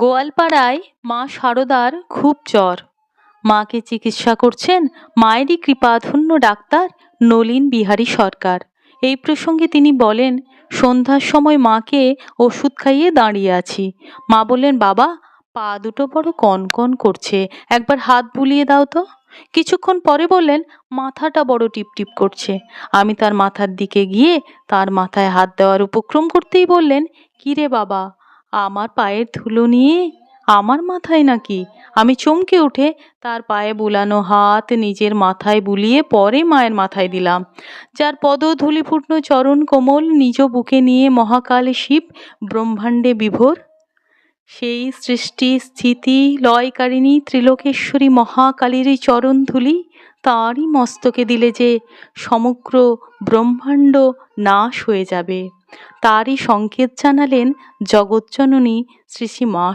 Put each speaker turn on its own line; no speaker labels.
গোয়ালপাড়ায় মা সারদার খুব জ্বর। মাকে চিকিৎসা করছেন মায়েরই কৃপাধন্য ডাক্তার নলিন বিহারী সরকার। এই প্রসঙ্গে তিনি বলেন, সন্ধ্যার সময় মাকে ওষুধ খাইয়ে দাঁড়িয়ে আছি। মা বললেন, বাবা, পা দুটো বড় কনকন করছে, একবার হাত বুলিয়ে দাও তো। কিছুক্ষণ পরে বললেন, মাথাটা বড় টিপটিপ করছে। আমি তার মাথার দিকে গিয়ে তার মাথায় হাত দেওয়ার উপক্রম করতেই বললেন, "কি রে বাবা আমার পায়ের ধুলো নিয়ে? আমার মাথায় নাকি? আমি চমকে উঠে তার পায়ে বুলানো হাত নিজের মাথায় বুলিয়ে পরে মায়ের মাথায় দিলাম। যার পদ ধূলিপূর্ণ চরণ কোমল নিজ বুকে নিয়ে মহাকাল শিব ব্রহ্মাণ্ডে বিভোর। সেই সৃষ্টি, স্থিতি, লয়কারিণী, ত্রিলোকেশ্বরী মহাকালীর চরণ ধুলি তাঁরই মস্তকে দিলে যে সমগ্র ব্রহ্মাণ্ড নাশ হয়ে যাবে। তারই সংকেত জানালেন জগৎজননী শ্রী শ্রী মা